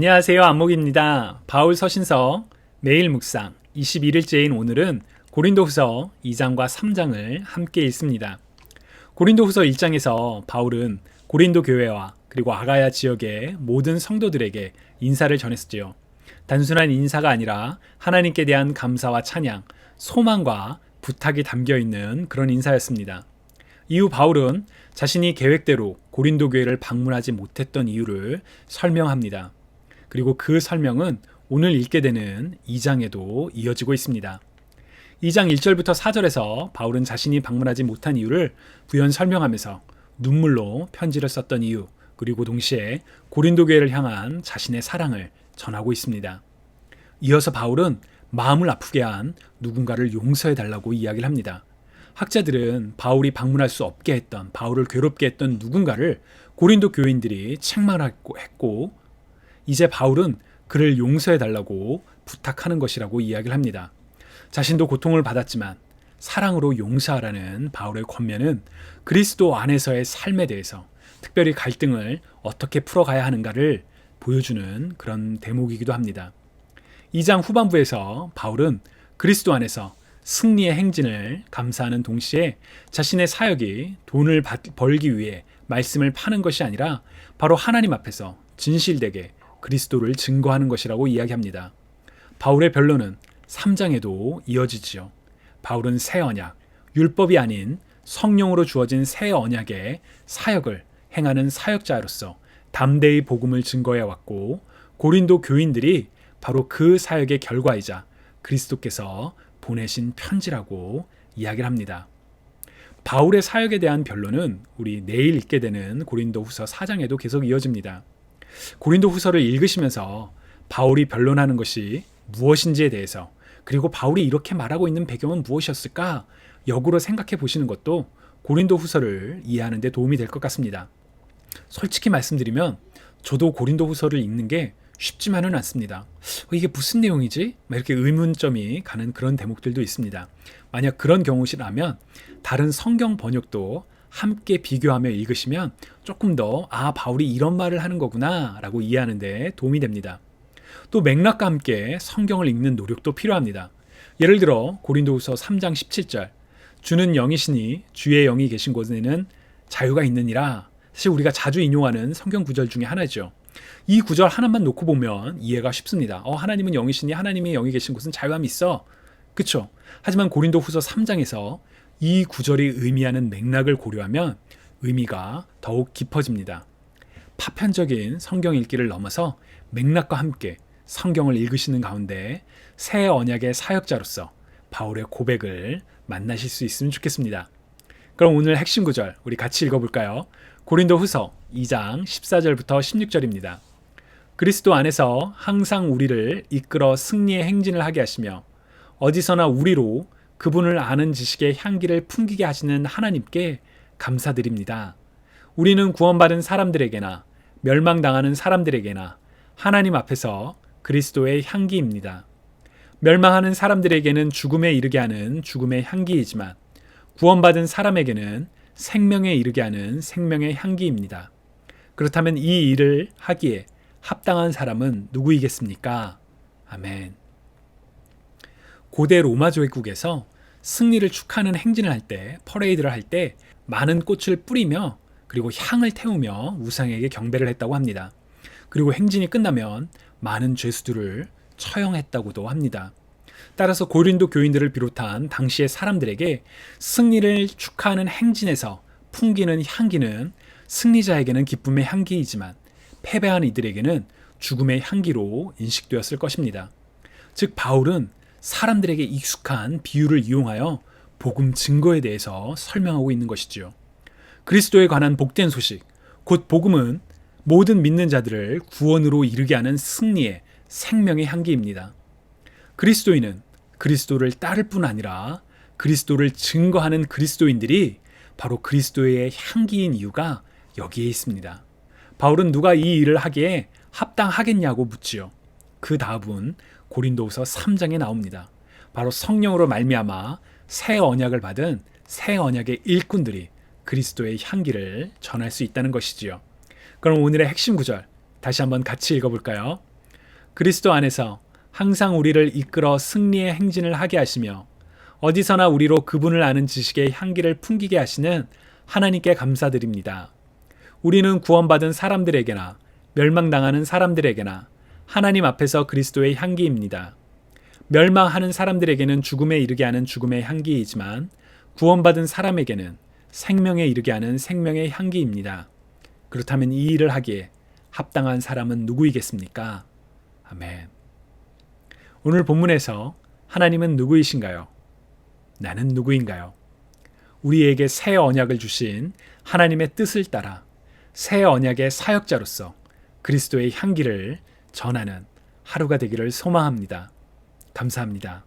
안녕하세요. 안목입니다. 바울 서신서 매일 묵상 21일째인 오늘은 고린도후서 2장과 3장을 함께 읽습니다. 고린도후서 1장에서 바울은 고린도 교회와 그리고 아가야 지역의 모든 성도들에게 인사를 전했지요. 단순한 인사가 아니라 하나님께 대한 감사와 찬양, 소망과 부탁이 담겨 있는 그런 인사였습니다. 이후 바울은 자신이 계획대로 고린도 교회를 방문하지 못했던 이유를 설명합니다. 그리고 그 설명은 오늘 읽게 되는 2장에도 이어지고 있습니다. 2장 1절부터 4절에서 바울은 자신이 방문하지 못한 이유를 부연 설명하면서 눈물로 편지를 썼던 이유, 그리고 동시에 고린도 교회를 향한 자신의 사랑을 전하고 있습니다. 이어서 바울은 마음을 아프게 한 누군가를 용서해 달라고 이야기를 합니다. 학자들은 바울이 방문할 수 없게 했던 바울을 괴롭게 했던 누군가를 고린도 교인들이 책망하고 했고 이제 바울은 그를 용서해 달라고 부탁하는 것이라고 이야기를 합니다. 자신도 고통을 받았지만 사랑으로 용서하라는 바울의 권면은 그리스도 안에서의 삶에 대해서 특별히 갈등을 어떻게 풀어가야 하는가를 보여주는 그런 대목이기도 합니다. 2장 후반부에서 바울은 그리스도 안에서 승리의 행진을 감사하는 동시에 자신의 사역이 돈을 벌기 위해 말씀을 파는 것이 아니라 바로 하나님 앞에서 진실되게 그리스도를 증거하는 것이라고 이야기합니다. 바울의 변론은 3장에도 이어지지요. 바울은 새 언약, 율법이 아닌 성령으로 주어진 새 언약의 사역을 행하는 사역자로서 담대히 복음을 증거해 왔고 고린도 교인들이 바로 그 사역의 결과이자 그리스도께서 보내신 편지라고 이야기를 합니다. 바울의 사역에 대한 변론은 우리 내일 읽게 되는 고린도 후서 4장에도 계속 이어집니다. 고린도 후서를 읽으시면서 바울이 변론하는 것이 무엇인지에 대해서 그리고 바울이 이렇게 말하고 있는 배경은 무엇이었을까 역으로 생각해 보시는 것도 고린도 후서를 이해하는 데 도움이 될 것 같습니다. 솔직히 말씀드리면 저도 고린도 후서를 읽는 게 쉽지만은 않습니다. 어, 이게 무슨 내용이지? 이렇게 의문점이 가는 그런 대목들도 있습니다. 만약 그런 경우시라면 다른 성경 번역도 함께 비교하며 읽으시면 조금 더, 아, 바울이 이런 말을 하는 거구나, 라고 이해하는데 도움이 됩니다. 또 맥락과 함께 성경을 읽는 노력도 필요합니다. 예를 들어, 고린도후서 3장 17절, 주는 영이시니 주의 영이 계신 곳에는 자유가 있느니라. 사실 우리가 자주 인용하는 성경 구절 중에 하나죠. 이 구절 하나만 놓고 보면 이해가 쉽습니다. 어, 하나님은 영이시니 하나님의 영이 계신 곳은 자유함이 있어. 그쵸? 하지만 고린도 후서 3장에서 이 구절이 의미하는 맥락을 고려하면 의미가 더욱 깊어집니다. 파편적인 성경 읽기를 넘어서 맥락과 함께 성경을 읽으시는 가운데 새 언약의 사역자로서 바울의 고백을 만나실 수 있으면 좋겠습니다. 그럼 오늘 핵심 구절 우리 같이 읽어볼까요? 고린도 후서 2장 14절부터 16절입니다. 그리스도 안에서 항상 우리를 이끌어 승리의 행진을 하게 하시며 어디서나 우리로 그분을 아는 지식의 향기를 풍기게 하시는 하나님께 감사드립니다. 우리는 구원받은 사람들에게나 멸망당하는 사람들에게나 하나님 앞에서 그리스도의 향기입니다. 멸망하는 사람들에게는 죽음에 이르게 하는 죽음의 향기이지만 구원받은 사람에게는 생명에 이르게 하는 생명의 향기입니다. 그렇다면 이 일을 하기에 합당한 사람은 누구이겠습니까? 아멘. 고대 로마 조국에서 승리를 축하하는 행진을 할 때, 퍼레이드를 할 때 많은 꽃을 뿌리며 그리고 향을 태우며 우상에게 경배를 했다고 합니다. 그리고 행진이 끝나면 많은 죄수들을 처형했다고도 합니다. 따라서 고린도 교인들을 비롯한 당시의 사람들에게 승리를 축하하는 행진에서 풍기는 향기는 승리자에게는 기쁨의 향기이지만 패배한 이들에게는 죽음의 향기로 인식되었을 것입니다. 즉 바울은 사람들에게 익숙한 비유를 이용하여 복음 증거에 대해서 설명하고 있는 것이지요. 그리스도에 관한 복된 소식, 곧 복음은 모든 믿는 자들을 구원으로 이르게 하는 승리의 생명의 향기입니다. 그리스도인은 그리스도를 따를 뿐 아니라 그리스도를 증거하는 그리스도인들이 바로 그리스도의 향기인 이유가 여기에 있습니다. 바울은 누가 이 일을 하기에 합당하겠냐고 묻지요. 그 답은 고린도후서 3장에 나옵니다. 바로 성령으로 말미암아 새 언약을 받은 새 언약의 일꾼들이 그리스도의 향기를 전할 수 있다는 것이지요. 그럼 오늘의 핵심 구절 다시 한번 같이 읽어볼까요? 그리스도 안에서 항상 우리를 이끌어 승리의 행진을 하게 하시며 어디서나 우리로 그분을 아는 지식의 향기를 풍기게 하시는 하나님께 감사드립니다. 우리는 구원받은 사람들에게나 멸망당하는 사람들에게나 하나님 앞에서 그리스도의 향기입니다. 멸망하는 사람들에게는 죽음에 이르게 하는 죽음의 향기이지만 구원받은 사람에게는 생명에 이르게 하는 생명의 향기입니다. 그렇다면 이 일을 하기에 합당한 사람은 누구이겠습니까? 아멘. 오늘 본문에서 하나님은 누구이신가요? 나는 누구인가요? 우리에게 새 언약을 주신 하나님의 뜻을 따라 새 언약의 사역자로서 그리스도의 향기를 전하는 하루가 되기를 소망합니다. 감사합니다.